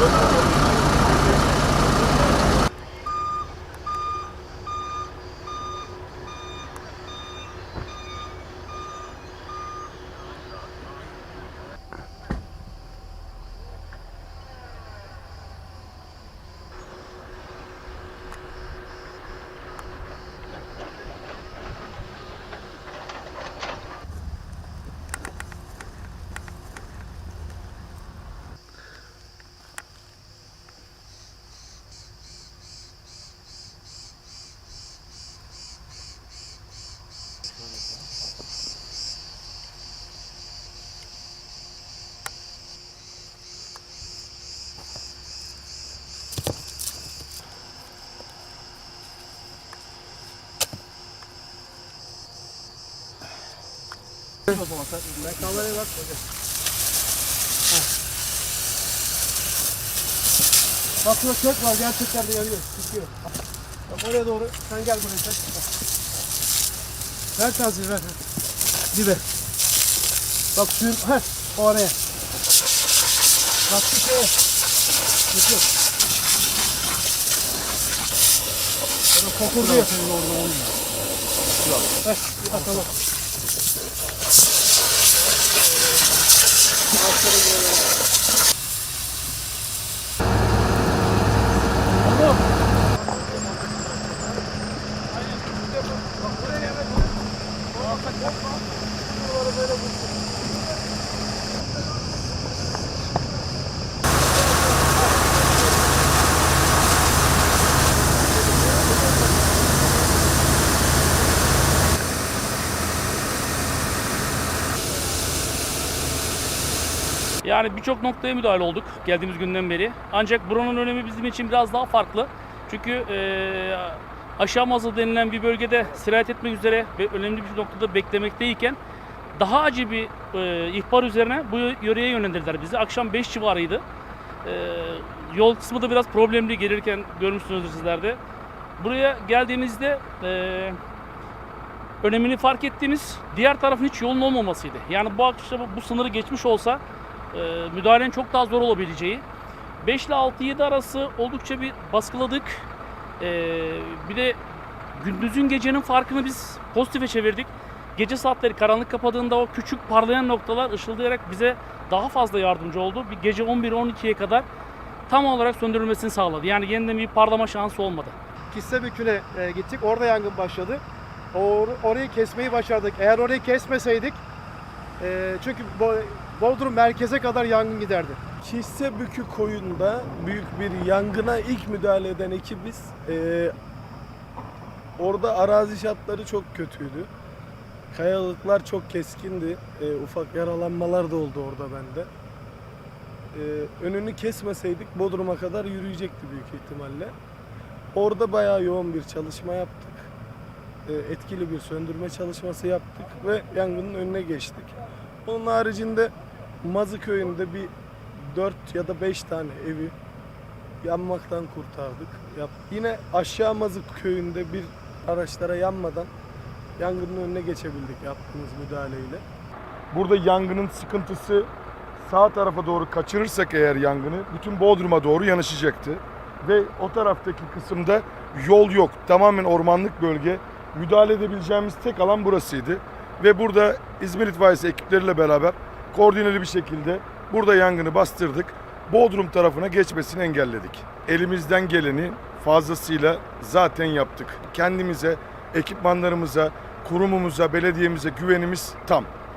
Oh, my God. Ben kameraya bak. Şurada kök var gerçekten de yanıyor. Çıkıyor. Bak oraya doğru. Sen gel buraya sen. Ver taziye ver. Dibe. Bak suyun. Heh. Oraya. Bak şu şeye. Yok. Orada kokurduyor. Senin orada olmuyor. Heh. Ha, すげえな。Yani birçok noktaya müdahale olduk geldiğimiz günden beri. Ancak buranın önemi bizim için biraz daha farklı. Çünkü eee aşağı mazı denilen bir bölgede sirayet etmek üzere ve önemli bir noktada beklemekteyken daha acil bir eee, ihbar üzerine bu yöreye yönlendirdiler bizi. Akşam 5 civarıydı. Eee, yol kısmı da biraz problemli gelirken görmüşsünüzdür sizler de. Buraya geldiğimizde eee önemini fark ettiğimiz diğer tarafın hiç yolun olmamasıydı. Yani bu akşam bu sınırı geçmiş olsa e, müdahalenin çok daha zor olabileceği. 5 ile 6-7 arası oldukça bir baskıladık. E, bir de gündüzün gecenin farkını biz pozitife çevirdik. Gece saatleri karanlık kapadığında o küçük parlayan noktalar ışıldayarak bize daha fazla yardımcı oldu. Bir gece 11-12'ye kadar tam olarak söndürülmesini sağladı. Yani yeniden bir parlama şansı olmadı. Kissebükü'ne e, gittik. Orada yangın başladı. Or- orayı kesmeyi başardık. Eğer orayı kesmeseydik e, çünkü Bodrum merkeze kadar yangın giderdi. Kissebükü koyunda büyük bir yangına ilk müdahale eden ekibiz. Ee, orada arazi şartları çok kötüydü. Kayalıklar çok keskindi. Ee, ufak yaralanmalar da oldu orada bende. Ee, önünü kesmeseydik Bodrum'a kadar yürüyecekti büyük ihtimalle. Orada bayağı yoğun bir çalışma yaptık. Ee, etkili bir söndürme çalışması yaptık ve yangının önüne geçtik. Onun haricinde Mazı köyünde bir 4 ya da 5 tane evi yanmaktan kurtardık. Yap. Yine aşağı Mazı köyünde bir araçlara yanmadan yangının önüne geçebildik yaptığımız müdahaleyle. Burada yangının sıkıntısı sağ tarafa doğru kaçırırsak eğer yangını bütün Bodrum'a doğru yanaşacaktı. Ve o taraftaki kısımda yol yok. Tamamen ormanlık bölge. Müdahale edebileceğimiz tek alan burasıydı. Ve burada İzmir İtfaiyesi ekipleriyle beraber koordineli bir şekilde burada yangını bastırdık. Bodrum tarafına geçmesini engelledik. Elimizden geleni fazlasıyla zaten yaptık. Kendimize, ekipmanlarımıza, kurumumuza, belediyemize güvenimiz tam.